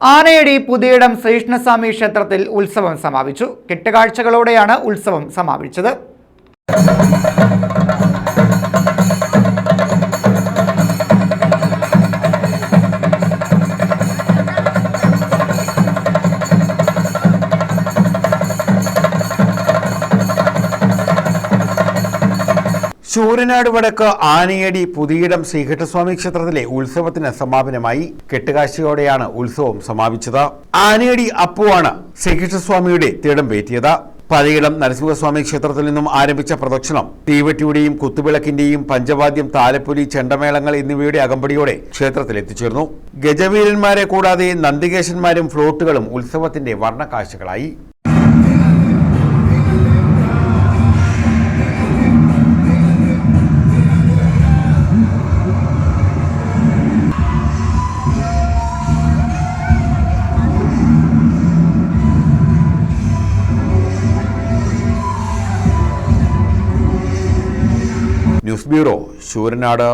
ആനയടി പുതിയിടം ശ്രീകൃഷ്ണസ്വാമി ക്ഷേത്രത്തിൽ ഉത്സവം സമാപിച്ചു. കെട്ടുകാഴ്ചകളോടെയാണ് ഉത്സവം സമാപിച്ചത്. ശൂരനാട് വടക്ക് ആനയടി പുതിയിടം ശ്രീകൃഷ്ണസ്വാമി ക്ഷേത്രത്തിലെ ഉത്സവത്തിന് സമാപനമായി കെട്ടുകാഴ്ചയോടെയാണ് ഉത്സവം സമാപിച്ചത്. ആനയടി അപ്പുവാണ് ശ്രീകൃഷ്ണസ്വാമിയുടെ തീടം പേറ്റിയത് പഴയിടം നരസിംഹസ്വാമി ക്ഷേത്രത്തിൽ നിന്നും ആരംഭിച്ച പ്രദക്ഷിണം തീവറ്റിയുടെയും കുത്തുവിളക്കിന്റെയും പഞ്ചവാദ്യം താലപ്പൊലി ചെണ്ടമേളങ്ങൾ എന്നിവയുടെ അകമ്പടിയോടെ ക്ഷേത്രത്തിൽ എത്തിച്ചേർന്നു. ഗജവീരന്മാരെ കൂടാതെ നന്ദികേശന്മാരും ഫ്ലോട്ടുകളും ഉത്സവത്തിന്റെ വർണക്കാഴ്ചകളായി. News bureau Sooranad